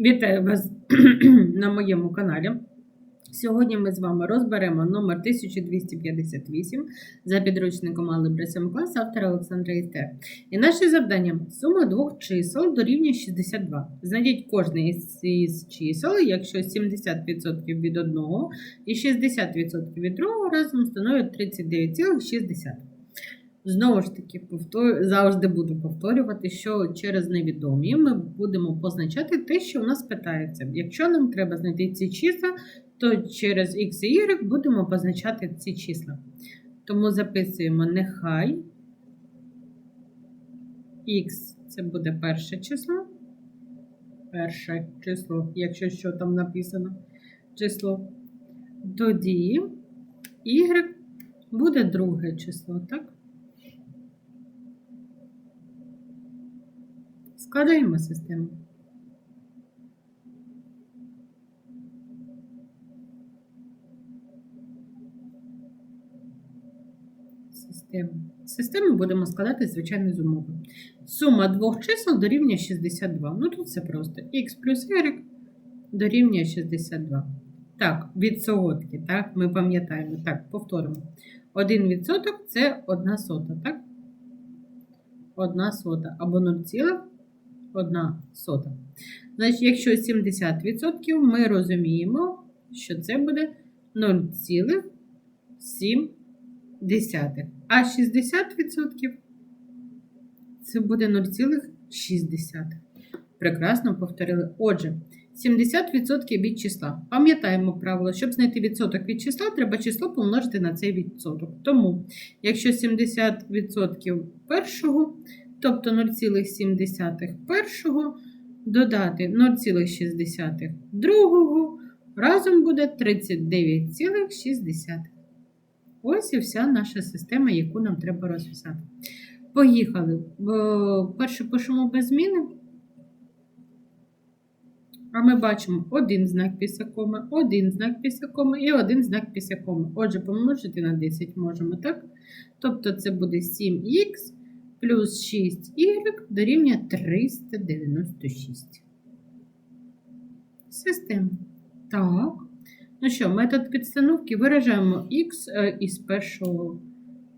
Вітаю вас на моєму каналі. Сьогодні ми з вами розберемо номер 1258 за підручником Алgebra 7 клас автора Олександра Істер. І наше завдання сума двох чисел дорівнює 62. Знайдіть кожне із із чисел, якщо 70% від одного і 60% від другого разом становить 39,6. Знову ж таки, повтор... завжди буду повторювати, що через невідомі ми будемо позначати те, що у нас питається. Якщо нам треба знайти ці числа, то через X і Y будемо позначати ці числа. Тому записуємо нехай X це буде перше число. Перше число, якщо що там написано число. Тоді Y буде друге число, так? Складаємо систему. Систему. Систему будемо складати, звичайно, з умови. Сума двох чисел дорівнює 62. Ну тут все просто. Х плюс y дорівнює 62. Так, відсотки, так, ми пам'ятаємо. Так, повторимо. 1% це 1 сота, так? 1 сота або 0,1 сота. Значить, якщо 70%, ми розуміємо, що це буде 0,7. А 60% це буде 0,6. Прекрасно повторили. Отже, 70% від числа. Пам'ятаємо правило, щоб знайти відсоток від числа, треба число помножити на цей відсоток. Тому, якщо 70% першого, тобто 0,7 першого, додати 0,6 другого, разом буде 39,6. Ось і вся наша система, яку нам треба розписати. Поїхали. Перше пишемо без зміни. А ми бачимо один знак після коми, один знак після коми і один знак після коми. Отже, помножити на 10 можемо, так? Тобто це буде 7х плюс 6y дорівнює 396. Система. Так. Ну що, метод підстановки виражаємо х із першого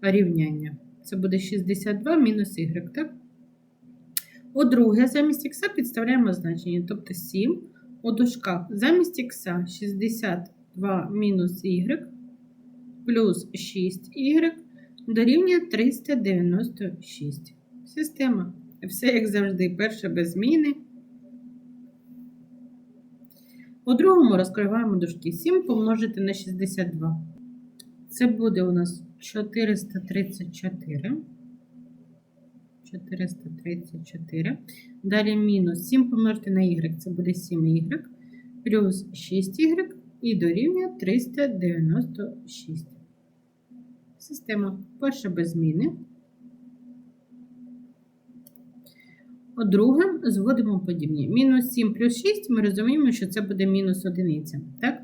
рівняння. Це буде 62 мінус y, так? У друге, замість х підставляємо значення, тобто 7 у дужках. Замість х 62 мінус y плюс 6y дорівнює 396. Система. Все, як завжди, перше без зміни. У другому розкриваємо дужки. 7 помножити на 62. Це буде у нас 434. 434. Далі мінус 7 помножити на y, це буде 7y, плюс 6y і дорівнює 396. Система перша без зміни. По-друге, зводимо подібні. Мінус 7 плюс 6, ми розуміємо, що це буде мінус одиниця. Так?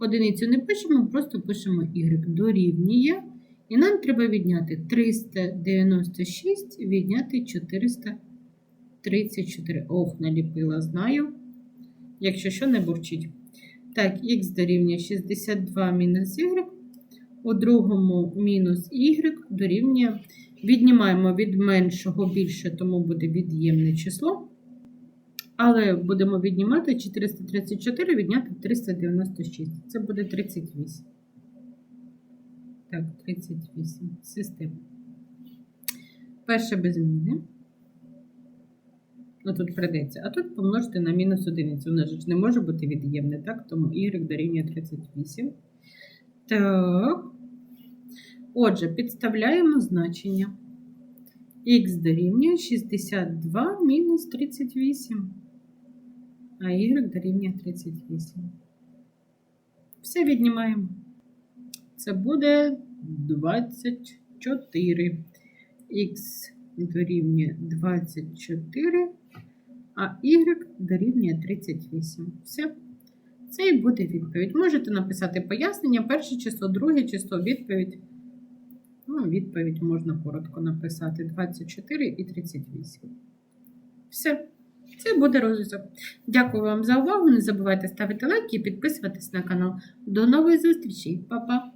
Одиницю не пишемо, просто пишемо y дорівнює. І нам треба відняти 396, відняти 434. Ох, наліпила, знаю. Якщо що, не бурчить. Так, х дорівнює 62 мінус y. У другому мінус y дорівнює. Віднімаємо від меншого більше, тому буде від'ємне число. Але будемо віднімати 434, відняти 396. Це буде 38. Так, 38. Система. Перше без зміни. Ну, тут придеться. А тут помножити на мінус одиницю. У нас ж не може бути від'ємне, так? Тому y дорівнює 38. Так. Отже, підставляємо значення. Х дорівнює 62 мінус 38. А y дорівнює 38. Все віднімаємо. Це буде 24. Х дорівнює 24, а y дорівнює 38. Все. Це і буде відповідь. Можете написати пояснення, перше число, друге число, відповідь. Ну, відповідь можна коротко написати: 24 і 38. Все. Це буде розв'язок. Дякую вам за увагу. Не забувайте ставити лайки і підписуватись на канал. До нової зустрічі, Па-па!